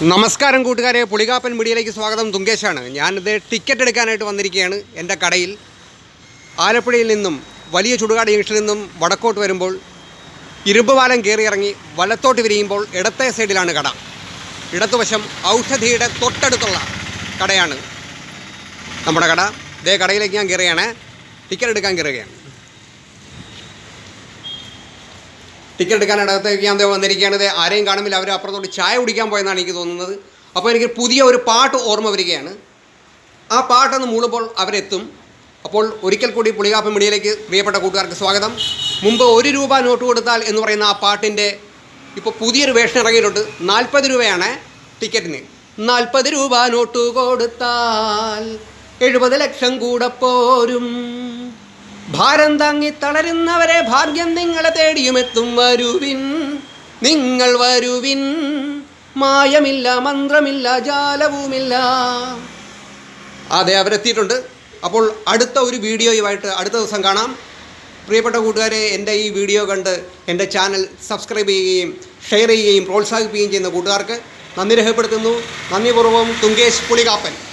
നമസ്കാരം കൂട്ടുകാരെ. പുളികാപ്പൻ മീഡിയയിലേക്ക് സ്വാഗതം. തുങ്കേശാണ് ഞാനിത് ടിക്കറ്റ് എടുക്കാനായിട്ട് വന്നിരിക്കുകയാണ് എന്റെ കടയിൽ. ആലപ്പുഴയിൽ നിന്നും വലിയ ചുടുകാട് ജംഗ്ഷനിൽ നിന്നും വടക്കോട്ട് വരുമ്പോൾ ഇരുമ്പ് പാലം കയറി ഇറങ്ങി വലത്തോട്ട് വിരിയുമ്പോൾ ഇടത്തെ സൈഡിലാണ് കട. ഇടത്തുവശം ഔഷധിയുടെ തൊട്ടടുത്തുള്ള കടയാണ് നമ്മുടെ കട. ഇതേ കടയിലേക്ക് ഞാൻ കയറുകയാണ്. ടിക്കറ്റ് എടുക്കാൻ കയറുകയാണ്. ടിക്കറ്റ് എടുക്കാനകത്തേക്ക് ഞാൻ ദേ വന്നിരിക്കുകയാണ്. ആരെയും കാണുമ്പോൾ അവർ അപ്പുറത്തോട്ട് ചായ കുടിക്കാൻ പോയെന്നാണ് എനിക്ക് തോന്നുന്നത്. അപ്പോൾ എനിക്ക് പുതിയ ഒരു പാട്ട് ഓർമ്മ വരികയാണ്. ആ പാട്ടൊന്ന് മൂളുമ്പോൾ അവരെത്തും. അപ്പോൾ ഒരിക്കൽ കൂടി പുളികാപ്പൻ മീഡിയയിലേക്ക് പ്രിയപ്പെട്ട കൂട്ടുകാർക്ക് സ്വാഗതം. മുമ്പ് ഒരു രൂപ നോട്ട് കൊടുത്താൽ എന്ന് പറയുന്ന ആ പാട്ടിന്റെ ഇപ്പോൾ പുതിയൊരു വേഷം ഇറങ്ങിയിട്ടുണ്ട്. നാൽപ്പത് രൂപയാണ് ടിക്കറ്റിന്. നാൽപ്പത് രൂപ നോട്ട് കൊടുത്താൽ എഴുപത് ലക്ഷം കൂടെ പോരും. ഭാരം താങ്ങി തളരുന്നവരെ ഭാഗ്യം നിങ്ങളെ തേടിയുമെത്തും വരുവിൻ. നിങ്ങൾ വരുവിൻ. മായമില്ല മന്ത്രമില്ല ജാലവുമില്ല. അതെ അവരെത്തിയിട്ടുണ്ട്. അപ്പോൾ അടുത്ത ഒരു വീഡിയോയുമായിട്ട് അടുത്ത ദിവസം കാണാം. പ്രിയപ്പെട്ട കൂട്ടുകാരെ എന്റെ ഈ വീഡിയോ കണ്ട് എന്റെ ചാനൽ സബ്സ്ക്രൈബ് ചെയ്യുകയും ഷെയർ ചെയ്യുകയും പ്രോത്സാഹിപ്പിക്കുകയും ചെയ്യുന്ന കൂട്ടുകാർക്ക് നന്ദി രേഖപ്പെടുത്തുന്നു. നന്ദിപൂർവം തുങ്കേഷ് പുളികാപ്പൻ.